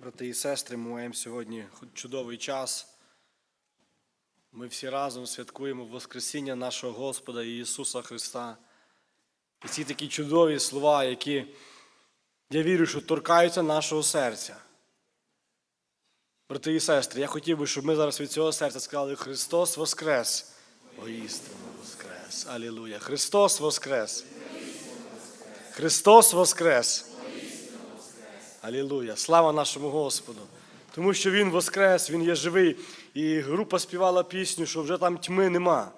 Брати і сестри, ми маємо сьогодні чудовий час. Ми всі разом святкуємо Воскресіння нашого Господа Ісуса Христа. І ці такі чудові слова, які, я вірю, що торкаються нашого серця. Брати і сестри, я хотів би, щоб ми зараз від цього серця сказали Христос Воскрес. Воістину Воскрес. Алілуя. Христос Воскрес. Христос Воскрес. Алілуя! Слава нашому Господу! Тому що Він воскрес, Він є живий. І група співала пісню, що вже там тьми нема.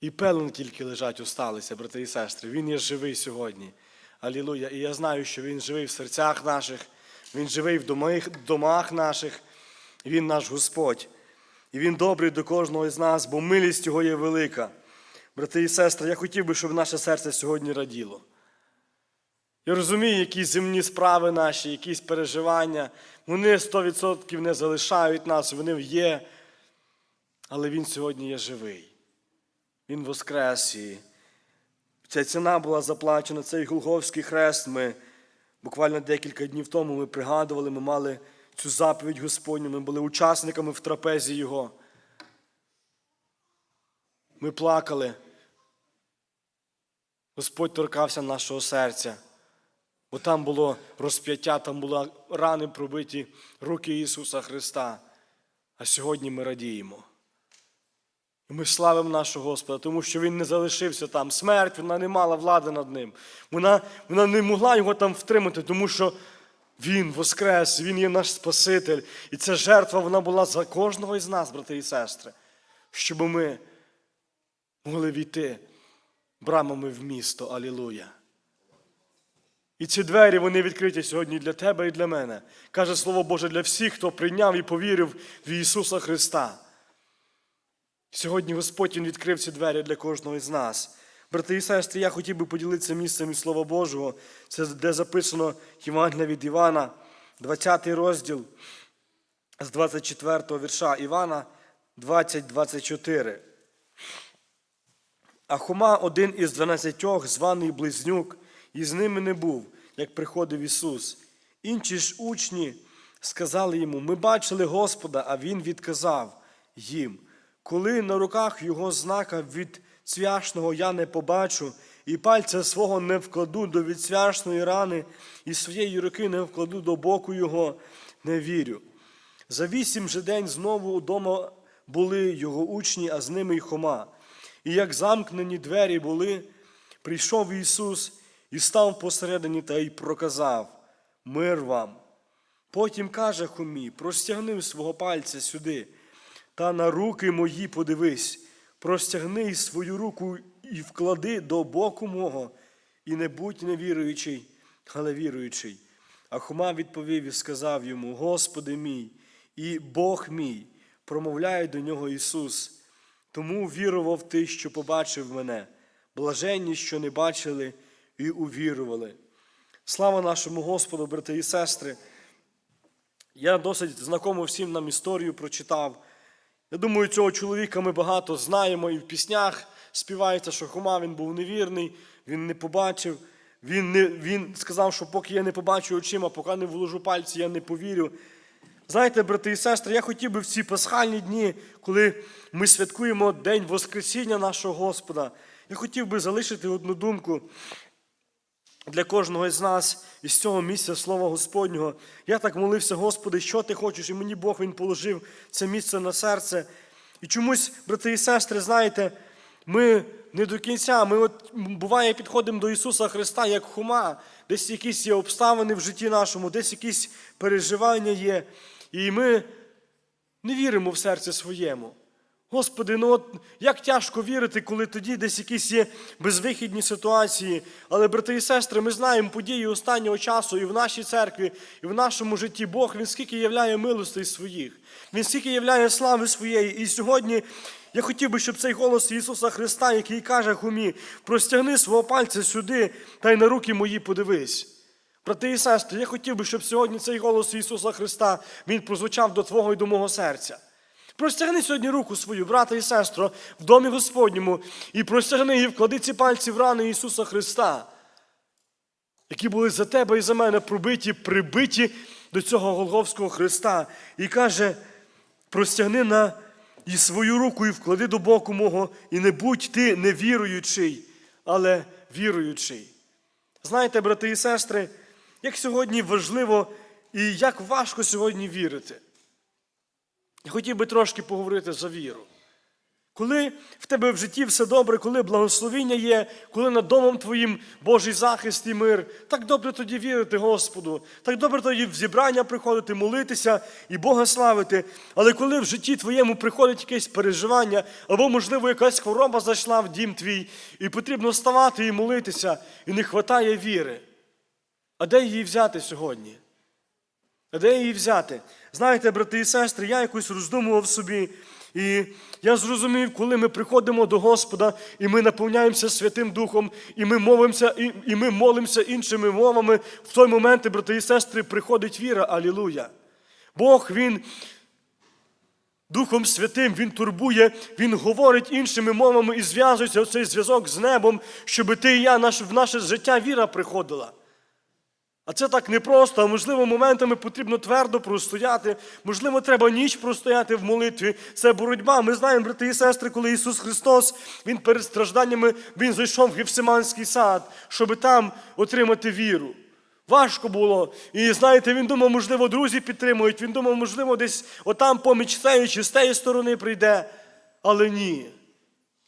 І пелени тільки лежать, усталися, брати і сестри. Він є живий сьогодні. Алілуя! І я знаю, що Він живий в серцях наших, Він живий в домах, домах наших, Він наш Господь. І Він добрий до кожного з нас, бо милість Його є велика. Брати і сестри, я хотів би, щоб наше серце сьогодні раділо. Я розумію, якісь земні справи наші, якісь переживання. Вони 100% не залишають нас, вони є. Але Він сьогодні є живий. Він воскрес. І ця ціна була заплачена, цей Голговський хрест. Ми буквально декілька днів тому ми пригадували, ми мали цю заповідь Господню, ми були учасниками в трапезі Його. Ми плакали. Господь торкався нашого серця. Бо там було розп'яття, там були рани пробиті руки Ісуса Христа. А сьогодні ми радіємо. І ми славимо нашого Господа, тому що Він не залишився там. Смерть, вона не мала влади над ним. Вона, вона не могла його там втримати, тому що Він воскрес, Він є наш Спаситель. І ця жертва вона була за кожного із нас, брати і сестри, щоб ми могли війти брамами в місто. Алілуя. І ці двері вони відкриті сьогодні для тебе і для мене. Каже Слово Боже для всіх, хто прийняв і повірив в Ісуса Христа. Сьогодні Господь Він відкрив ці двері для кожного із нас. Брати і сестри, я хотів би поділитися місцем із Слова Божого. Це де записано Євангелія від Івана, 20 розділ з 24 вірша Івана 20-24. А Хома, один із дванадцятьох, званий Близнюк, і з ними не був, як приходив Ісус. Інші ж учні сказали йому: Ми бачили Господа, а Він відказав їм, коли на руках його знака від цвяшного я не побачу, і пальця свого не вкладу до відцвяшної рани, і своєї руки не вкладу до боку його, не вірю. За вісім же день знову удома були його учні, а з ними й Хома. І як замкнені двері були, прийшов Ісус і став посередині та й проказав Мир вам. Потім каже Хомі, простягни свого пальця сюди, та на руки мої подивись, простягни свою руку і вклади до боку мого, і не будь невіруючий, але віруючий. А Хома відповів і сказав йому: Господи мій і Бог мій, промовляє до нього Ісус. Тому вірував ти, що побачив мене, блаженні, що не бачили і увірували. Слава нашому Господу, брати і сестри. Я досить знакому всім нам історію прочитав. Я думаю, цього чоловіка ми багато знаємо і в піснях співається, що Хома він був невірний, він не побачив. Він, не, він сказав, що поки я не побачу очима, поки не вложу пальці, я не повірю. Знаєте, брати і сестри, я хотів би в ці пасхальні дні, коли ми святкуємо День Воскресіння нашого Господа, я хотів би залишити одну думку для кожного з нас із цього місця Слова Господнього. Я так молився, Господи, що ти хочеш, і мені Бог Він положив це місце на серце. І чомусь, брати і сестри, знаєте, ми не до кінця, ми от буває підходимо до Ісуса Христа як хума, десь якісь є обставини в житті нашому, десь якісь переживання є. І ми не віримо в серце своєму. Господи, ну от як тяжко вірити, коли тоді десь якісь є безвихідні ситуації. Але, брати і сестри, ми знаємо події останнього часу і в нашій церкві, і в нашому житті Бог, Він скільки являє милостей своїх, Він скільки являє слави своєї. І сьогодні я хотів би, щоб цей голос Ісуса Христа, який каже Хумі, простягни свого пальця сюди та й на руки мої подивись. Брати і сестри, я хотів би, щоб сьогодні цей голос Ісуса Христа він прозвучав до Твого і до мого серця. Простягни сьогодні руку свою, брата і сестру, в домі Господньому, і простягни і вклади ці пальці в рани Ісуса Христа, які були за тебе і за мене пробиті, прибиті до цього Голговського Христа і каже: простягни на і свою руку і вклади до боку мого, і не будь ти невіруючий, але віруючий. Знаєте, брати і сестри, як сьогодні важливо і як важко сьогодні вірити. Я хотів би трошки поговорити за віру. Коли в тебе в житті все добре, коли благословіння є, коли над домом твоїм Божий захист і мир, так добре тоді вірити Господу, так добре тоді в зібрання приходити, молитися і Бога славити. Але коли в житті твоєму приходить якесь переживання, або, можливо, якась хвороба зайшла в дім твій, і потрібно вставати і молитися, і не вистачає віри. А де її взяти сьогодні? Де її взяти? Знаєте, брати і сестри, я якось роздумував собі, і я зрозумів, коли ми приходимо до Господа, і ми наповняємося Святим Духом, і ми мовимося, і, і ми молимося іншими мовами, в той момент, брати і сестри, приходить віра. Алілуя. Бог, Він Духом Святим Він турбує, Він говорить іншими мовами і зв'язується оцей зв'язок з небом, щоб ти і я, в наше життя віра приходила. А це так непросто, а можливо, моментами потрібно твердо простояти, можливо, треба ніч простояти в молитві. Це боротьба. Ми знаємо, брати і сестри, коли Ісус Христос, Він перед стражданнями Він зайшов в Гефсиманський сад, щоб там отримати віру. Важко було. І знаєте, він думав, можливо, друзі підтримують, він думав, можливо, десь отам поміч цієї чи з тієї сторони прийде. Але ні.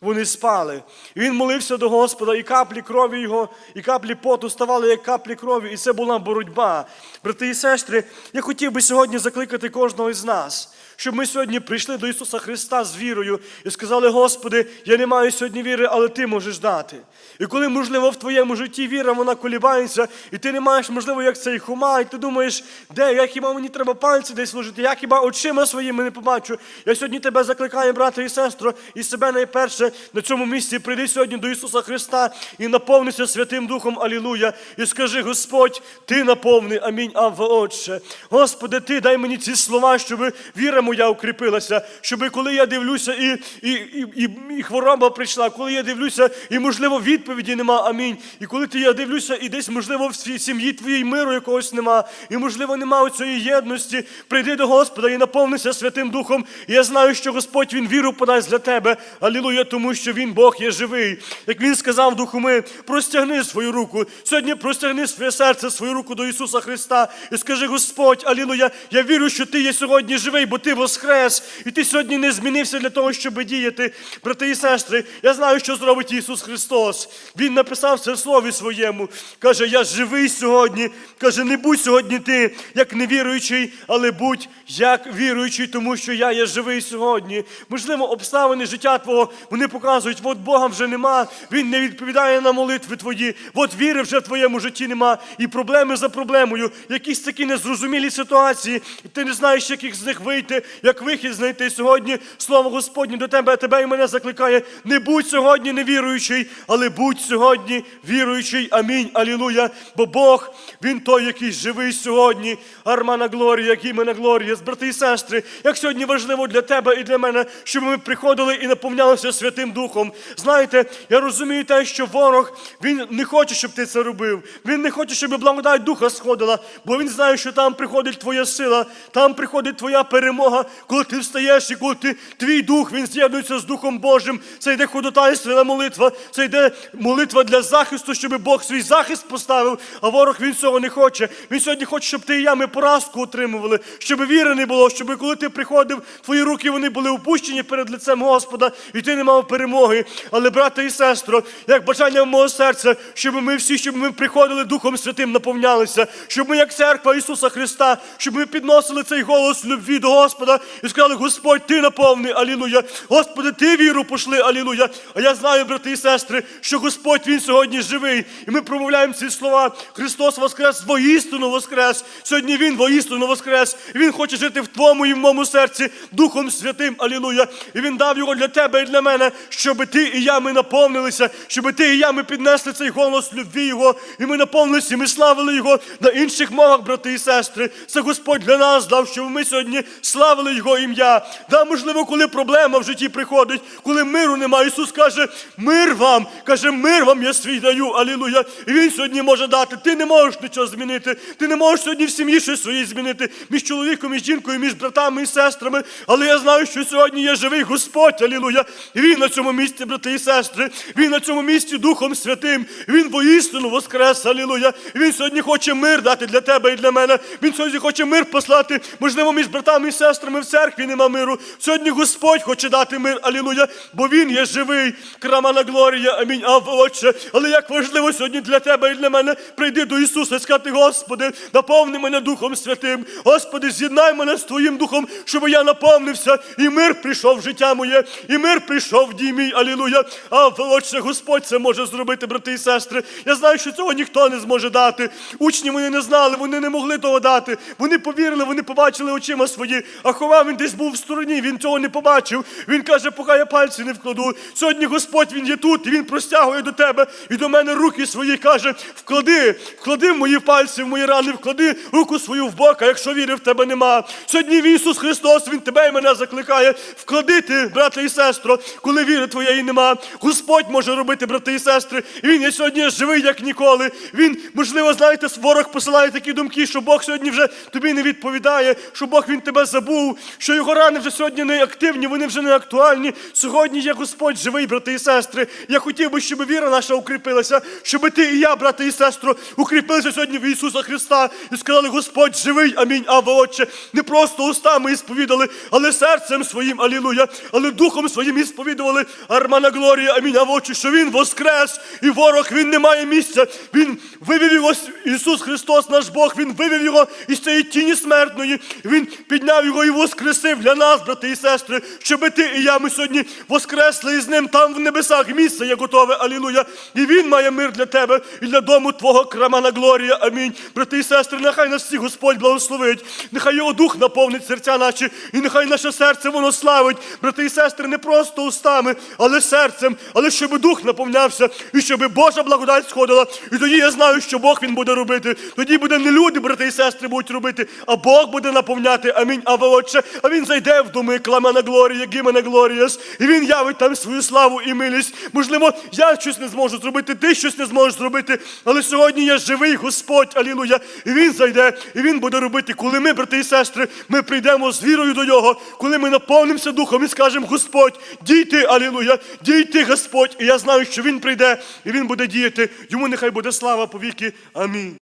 Вони спали. Він молився до Господа, і каплі крові його, і каплі поту ставали, як каплі крові. І це була боротьба. Брати і сестри, я хотів би сьогодні закликати кожного із нас, щоб ми сьогодні прийшли до Ісуса Христа з вірою і сказали, Господи, я не маю сьогодні віри, але Ти можеш дати. І коли, можливо, в твоєму житті віра, вона колібається, і ти не маєш, можливо, як цей хума, і ти думаєш, де, я хіба мені треба пальці десь вложити, я хіба очима своїми не побачу. Я сьогодні тебе закликаю, брате і сестро, і себе найперше на цьому місці прийди сьогодні до Ісуса Христа і наповнися Святим Духом, Алілуя, і скажи, Господь, Ти наповни, амінь, Авва Отче. Господи, Ти дай мені ці слова, щоб віра моя укріпилася, щоб коли я дивлюся, і, і, і, і, і хвороба прийшла, коли я дивлюся, і, можливо, відповіді нема, амінь. І коли ти я дивлюся, і десь, можливо, в сім'ї твоїй миру якогось нема, і, можливо, нема цієї єдності, прийди до Господа і наповнися Святим Духом. І я знаю, що Господь Він віру подасть для тебе. Алілуя, тому що Він Бог є живий. Як Він сказав Духу ми, простягни свою руку. Сьогодні простягни своє серце, свою руку до Ісуса Христа і скажи, Господь, алілуя, я вірю, що Ти є сьогодні живий, бо Ти воскрес, і Ти сьогодні не змінився для того, щоб діяти. Брати і сестри, я знаю, що зробить Ісус Христос. Він написав це в Слові своєму. Каже, я живий сьогодні. Каже, не будь сьогодні ти, як невіруючий, але будь як віруючий, тому що я є живий сьогодні. Можливо, обставини життя Твого вони показують, от Бога вже нема, Він не відповідає на молитви твої, от віри вже в твоєму житті нема. І проблеми за проблемою, якісь такі незрозумілі ситуації, ти не знаєш, як їх з них вийти, як вихід знайти сьогодні. Слово Господнє до тебе, тебе і мене закликає. Не будь сьогодні невіруючий, але будь сьогодні віруючий. Амінь. Алілуя. Бо Бог, Він той, який живий сьогодні. Армана Глорія, як імена Глорія, брати і сестри, як сьогодні важливо для тебе і для мене, щоб ми приходили і наповнялися Святим Духом. Знаєте, я розумію те, що ворог він не хоче, щоб ти це робив. Він не хоче, щоб благодать Духа сходила, бо він знає, що там приходить твоя сила, там приходить твоя перемога, коли ти встаєш і коли ти твій дух він з'єднується з Духом Божим. Це йде ходотайственна молитва, це йде молитва для захисту, щоб Бог свій захист поставив. А ворог він цього не хоче. Він сьогодні хоче, щоб ти і я ми поразку отримували, щоб віри не було, щоб коли ти приходив, твої руки вони були опущені перед лицем Господа, і ти не мав перемоги. Але, брате і сестро, як бажання в мого серця, щоб ми всі, щоб ми приходили Духом Святим, наповнялися, щоб ми, як церква Ісуса Христа, щоб ми підносили цей голос любві до Господа і сказали, Господь, ти наповни, алілуя. Господи, ти віру пошли, алілуя. А я знаю, брати і сестри, що Господь Він сьогодні живий. І ми промовляємо ці слова. Христос Воскрес, воістину Воскрес. Сьогодні Він воістину Воскрес. І Він хоче жити в твоєму і в моєму серці Духом Святим, алілуя. І Він дав його для тебе і для мене, щоб ти і я ми наповнилися, щоб ти і я ми піднесли цей голос любві Його, і ми наповнилися, і ми славили Його на інших мовах, брати і сестри. Це Господь для нас дав, щоб ми сьогодні славили Його ім'я. Да, можливо, коли проблема в житті приходить, коли миру немає, Ісус каже, мир вам, каже, мир вам я свій даю, алілуя. І Він сьогодні може дати. Ти не можеш нічого змінити. Ти не можеш сьогодні в сім'ї щось своє змінити між чоловіком і жінкою, між братами і сестрами. Але я знаю, що сьогодні є живий Господь, алілуя. І Він на цьому місці, брати і сестри, Він на цьому місці Духом Святим. Він воістину воскрес, алілуя. Він сьогодні хоче мир дати для тебе і для мене. Він сьогодні хоче мир послати. Можливо, між братами і сестрами в церкві нема миру. Сьогодні Господь хоче дати мир, алілуя, бо Він є живий. Крамана Глорія, амінь. А Отче. Але як важливо сьогодні для тебе і для мене прийти до Ісуса і сказати, Господи, наповни мене Духом Святим. Господи, з'єднай мене з Твоїм Духом, щоб я наповнився, і мир прийшов в життя моє, і мир прийшов в дій мій, алілуя. А Отче, Господь це може зробити, брати і сестри. Я знаю, що цього ніхто не зможе дати. Учні вони не знали, вони не могли того дати. Вони повірили, вони побачили очима свої. А хова він десь був в стороні, він цього не побачив. Він каже, поки я пальці не вкладу. Сьогодні Господь він є тут, і він простягує до тебе і до мене руки свої. Каже, вклади, вклади в мої пальці, в мої рани, вклади руку свою в бок, а якщо віри в тебе нема. Сьогодні Ісус Христос, Він тебе і мене закликає. Вкладити, брате і сестро, коли віри твоєї нема. Господь може робити, брати і сестри. І Він є сьогодні живий, як ніколи. Він, можливо, знаєте, ворог посилає такі думки, що Бог сьогодні вже тобі не відповідає, що Бог він тебе забув, що його рани вже сьогодні не активні, вони вже не актуальні. Сьогодні є Господь живий, брати і сестри. Я хотів би, щоб віра наша укріпилася, щоб ти і я, брате і сестро, укріпилися сьогодні в Ісуса Христа і сказали, Господь живий, амінь, Аве Отче. Не просто устами і сповідали, але серцем своїм, алілуя, але духом своїм і сповідували Армана Глорія, амінь, Аве Отче, що Він воскрес, і ворог він не має місця. Він вивів його, Ісус Христос, наш Бог, Він вивів його із цієї тіні смертної. Він підняв його і воскресив для нас, брати і сестри, щоб ти і я ми сьогодні воскресли із ним там в небесах. Місце є готове, алілуя. І він має мир для тебе і для дому Твого крамана Глорія. Амінь. Брати і сестри, нехай нас всіх Господь благословить. Нехай його дух наповнить серця наші, і нехай наше серце воно славить. Брати і сестри, не просто устами, але серцем, але щоб дух наповнявся, і щоб Божа благодать сходила. І тоді я знаю, що Бог він буде робити. Тоді буде не люди, брати і сестри, будуть робити, а Бог буде наповняти. Амінь. Отче, а він зайде в доми Кламена Глорія, Гімена Глоріас, і він явить там свою славу і милість. Можливо, я щось не зможу зробити, ти щось не зможеш зробити, але сьогодні є живий Господь, алілуя, і він зайде, і він буде робити, коли ми, брати і сестри, ми прийдемо з вірою до нього, коли ми наповнимося духом і скажемо, Господь, дійти, алілуя, дійти, Господь. І я знаю, що він прийде, і він буде діяти. Йому нехай буде слава повіки. Амінь.